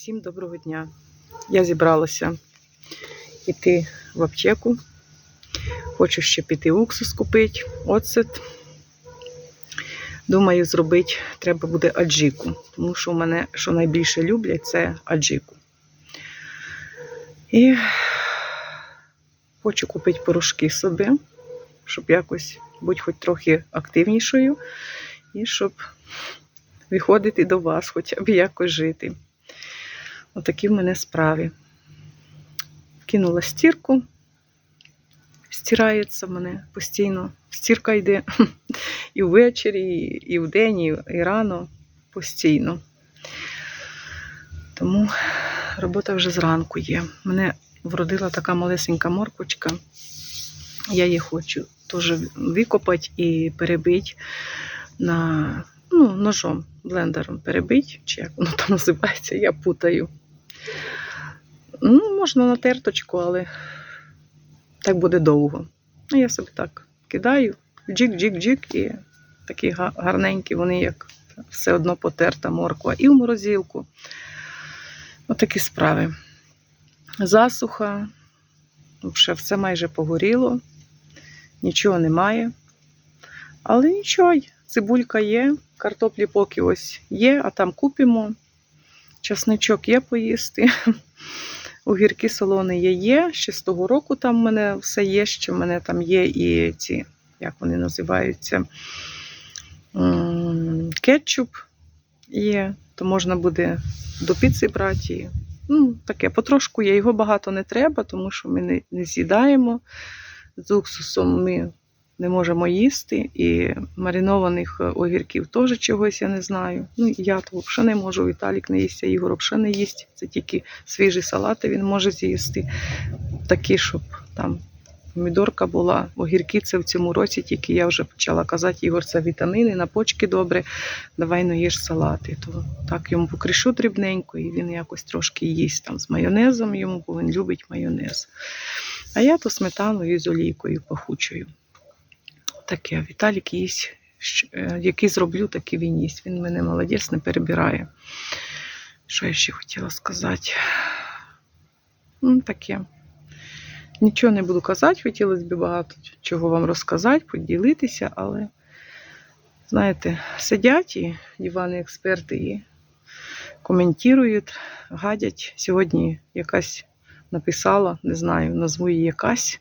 Всім доброго дня. Я зібралася йти в аптеку. Хочу ще піти уксус купити, оцет. Думаю, зробити треба буде аджику, тому що в мене, що найбільше люблять, це аджику. І хочу купити порошки собі, щоб якось бути хоч трохи активнішою, і щоб виходити до вас, хоча б якось жити. Отакі в мене справи. Кинула стірку, стирається в мене постійно. Стірка йде і ввечері, і вдень, і рано, постійно. Тому робота вже зранку є. Мене вродила така малесенька морквочка. Я її хочу теж викопати і перебити на ну, ножом, блендером перебити, чи як воно там називається, я путаю. Ну, можна на терточку, але так буде довго. Ну, я собі так кидаю, джик-джик-джик, і такі гарненькі, вони як все одно потерта морква. І в морозилку. Отакі справи. Засуха, вже все майже погоріло, нічого немає. Але нічого, цибулька є, картоплі поки ось є, а там купимо. Часничок є поїсти. Огірки солоні є, є. Ще з того року там в мене все є, ще в мене там є і ці, як вони називаються, кетчуп є, то можна буде до піци брати. Ну, таке, потрошку є. Його багато не треба, тому що ми не, не з'їдаємо. З уксусом ми не можемо їсти, і маринованих огірків теж чогось я не знаю. Ну, я то взагалі не можу, Віталік не їсть, а Ігор взагалі не їсть. Це тільки свіжі салати він може з'їсти. Такі, щоб там помідорка була. Огірки це в цьому році, тільки я вже почала казати, Ігор, це вітаміни, на почки добре, давай ну їж салати. То так йому покришу дрібненько, і він якось трошки їсть там з майонезом йому, бо він любить майонез. А я то сметаною з олійкою пахучою таке. Віталік їсть, е, який зроблю, такий він їсть. Він мене молодець, не перебирає. Що я ще хотіла сказати? Ну, таке. Нічого не буду казати, хотілося б багато чого вам розказати, поділитися, але, знаєте, сидять і диванні експерти і коментують, гадять. Сьогодні якась написала, не знаю, назву її якась.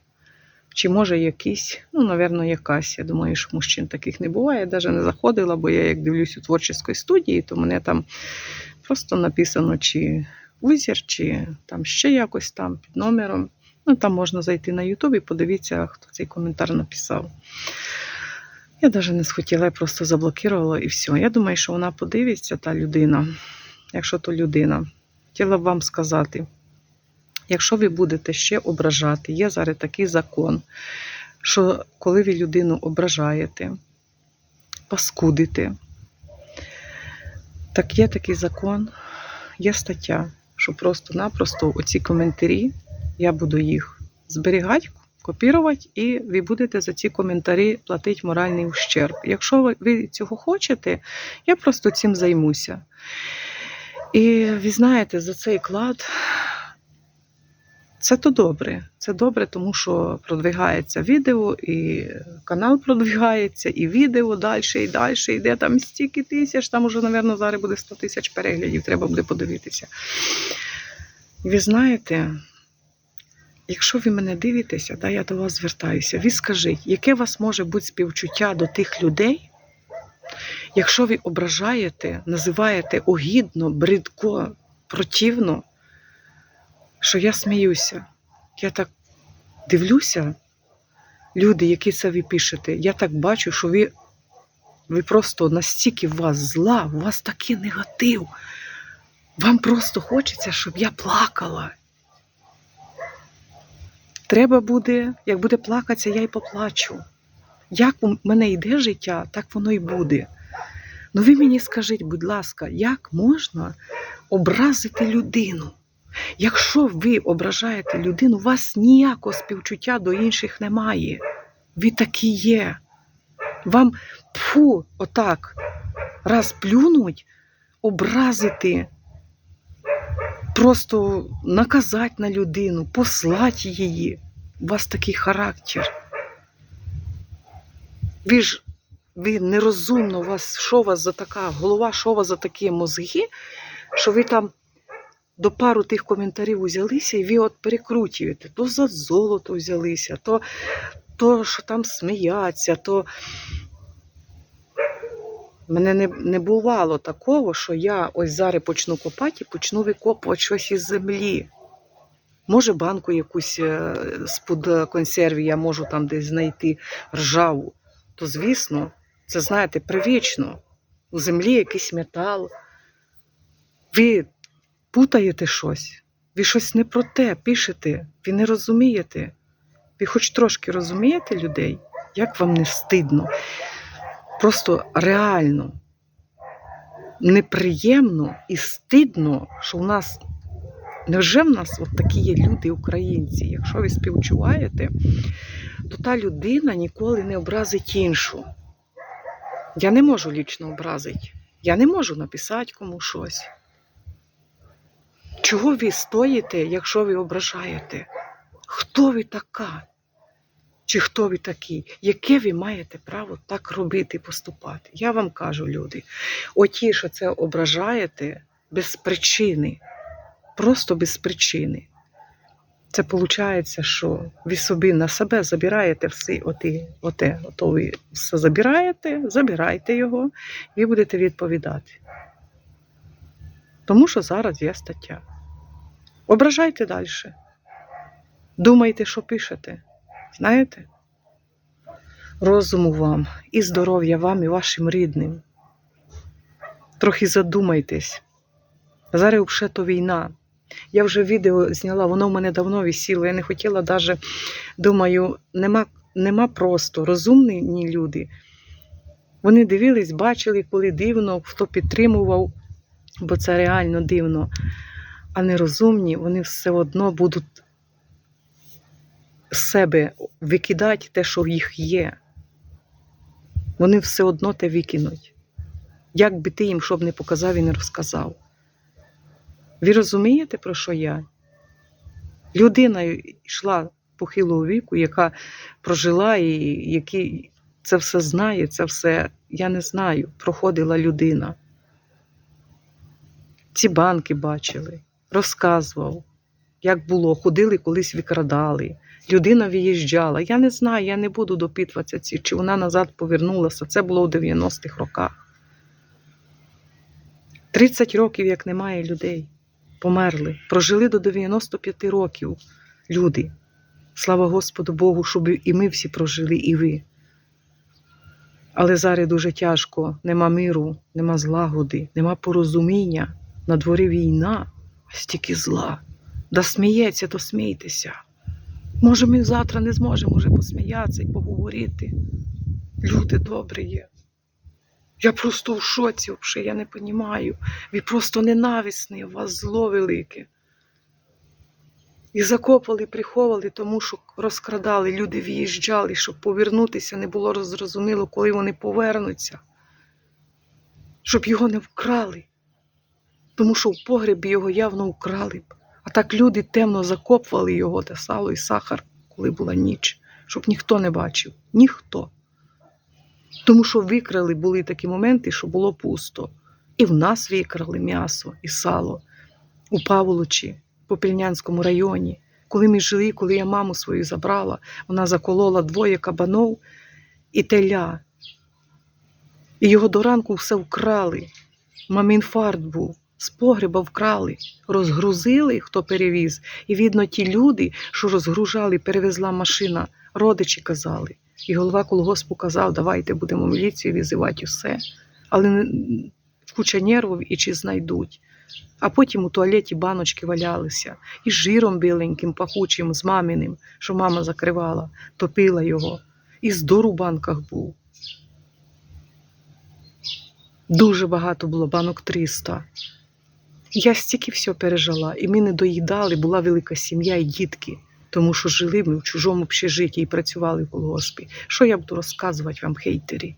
Чи може якийсь, ну, напевно, якась. Я думаю, що мужчин таких не буває. Я навіть не заходила, бо я як дивлюсь у творчій студії, то мене там просто написано, чи узір, чи там ще якось там під номером. Ну, там можна зайти на YouTube і подивитися, хто цей коментар написав. Я навіть не схотіла, я просто заблокувала і все. Я думаю, що вона подивиться, та людина, якщо то людина. Хотіла б вам сказати. Якщо ви будете ще ображати, є зараз такий закон, що коли ви людину ображаєте, паскудите, так є такий закон, є стаття, що просто-напросто оці коментарі, я буду їх зберігати, копірувати, і ви будете за ці коментарі платити моральний ущерб. Якщо ви- цього хочете, я просто цим займуся. І ви знаєте, за цей клад це то добре. Це добре, тому що продвигається відео, і канал продвигається, і відео далі, і далі. Йде там стільки тисяч, там уже, мабуть, зараз буде 100 тисяч переглядів, треба буде подивитися. Ви знаєте, якщо ви мене дивитеся, да, я до вас звертаюся, ви скажіть, яке у вас може бути співчуття до тих людей, якщо ви ображаєте, називаєте огідно, бридко, противно, що я сміюся. Я так дивлюся, люди, які це ви пишете, я так бачу, що ви, ви просто настільки в вас зла, у вас такий негатив. Вам просто хочеться, щоб я плакала. Треба буде, як буде плакатися, я й поплачу. Як у мене йде життя, так воно й буде. Ну ви мені скажіть, будь ласка, як можна образити людину? Якщо ви ображаєте людину, у вас ніякого співчуття до інших немає. Ви такі є. Вам фу, отак раз плюнуть, образити просто наказати на людину, послати її. У вас такий характер. Ви ж ви нерозумно, у вас, що у вас за така голова, що у вас за такі мозги, що ви там до пару тих коментарів узялися, і ви от перекручуєте. То за золото взялися, то, то що там сміяться, то. Мене не, не бувало такого, що я ось зараз почну копати і почну викопувати щось із землі. Може, банку якусь е, з-під консервів я можу там десь знайти ржаву. То, звісно, це знаєте, привічно. У землі якийсь метал. Ви путаєте щось, ви щось не про те пишете, ви не розумієте. Ви хоч трошки розумієте людей, як вам не стидно. Просто реально неприємно і стидно, що в нас. Невже в нас от такі є люди, українці? Якщо ви співчуваєте, то та людина ніколи не образить іншу. Я не можу лічно образити. Я не можу написати кому щось. Чого ви стоїте, якщо ви ображаєте? Хто ви така? Чи хто ви такий? Яке ви маєте право так робити, поступати? Я вам кажу, люди, оті, що це ображаєте без причини, просто без причини. Це виходить, що ви собі на себе забираєте все оте, оте, ото ви все забираєте, забирайте його і будете відповідати. Тому що зараз є стаття. Ображайте далі. Думайте, що пишете. Знаєте? Розуму вам і здоров'я вам і вашим рідним. Трохи задумайтесь. Зараз взагалі то війна. Я вже відео зняла, воно в мене давно висіло. Я не хотіла навіть, думаю, нема, нема просто розумні люди. Вони дивились, бачили, коли дивно, хто підтримував, бо це реально дивно. А нерозумні, вони все одно будуть себе викидати те, що в їх є. Вони все одно те викинуть. Як би ти їм щоб не показав і не розказав. Ви розумієте, про що я? Людина йшла похилого віку, яка прожила і який це все знає, це все, я не знаю, проходила людина. Ці банки бачили, розказував, як було, ходили колись викрадали. Людина виїжджала. Я не знаю, я не буду допитуватися, чи вона назад повернулася. Це було у 90-х роках. 30 років, як немає людей, померли. Прожили до 95 років люди. Слава Господу Богу, щоб і ми всі прожили, і ви. Але зараз дуже тяжко, нема миру, нема злагоди, нема порозуміння. На дворі війна, стільки зла. Да сміється, то смійтеся. Може, ми завтра не зможемо вже посміятися і поговорити. Люди добрі є. Я просто в шоці, взагалі, я не розумію. Ви просто ненависні, у вас зло велике. І закопали, приховали, тому що розкрадали, люди виїжджали, щоб повернутися, не було зрозуміло, коли вони повернуться, щоб його не вкрали. Тому що в погребі його явно вкрали б. А так люди темно закопували його, те сало і сахар, коли була ніч, щоб ніхто не бачив. Ніхто. Тому що викрали були такі моменти, що було пусто. І в нас викрали м'ясо і сало у Павлочі, по Пільнянському районі. Коли ми жили, коли я маму свою забрала, вона заколола двоє кабанов і теля. І його до ранку все вкрали. Мамі інфаркт був. З погреба вкрали, розгрузили, хто перевіз. І видно, ті люди, що розгружали, перевезла машина, родичі казали. І голова колгоспу казав, давайте будемо міліцію візивати все. Але куча нервів і чи знайдуть. А потім у туалеті баночки валялися. І жиром біленьким, пахучим, з маминим, що мама закривала, топила його. І здор у банках був. Дуже багато було, банок 300. Я стільки все пережила, і ми не доїдали, була велика сім'я і дітки, тому що жили ми в чужому общежитті і працювали в колгоспі. Що я буду розказувати вам, хейтері?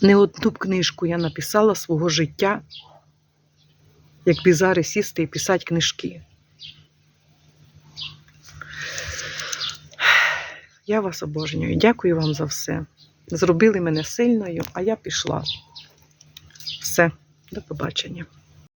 Не одну б книжку я написала свого життя, як бізари сісти і писати книжки. Я вас обожнюю. Дякую вам за все. Зробили мене сильною, а я пішла. Все, до побачення.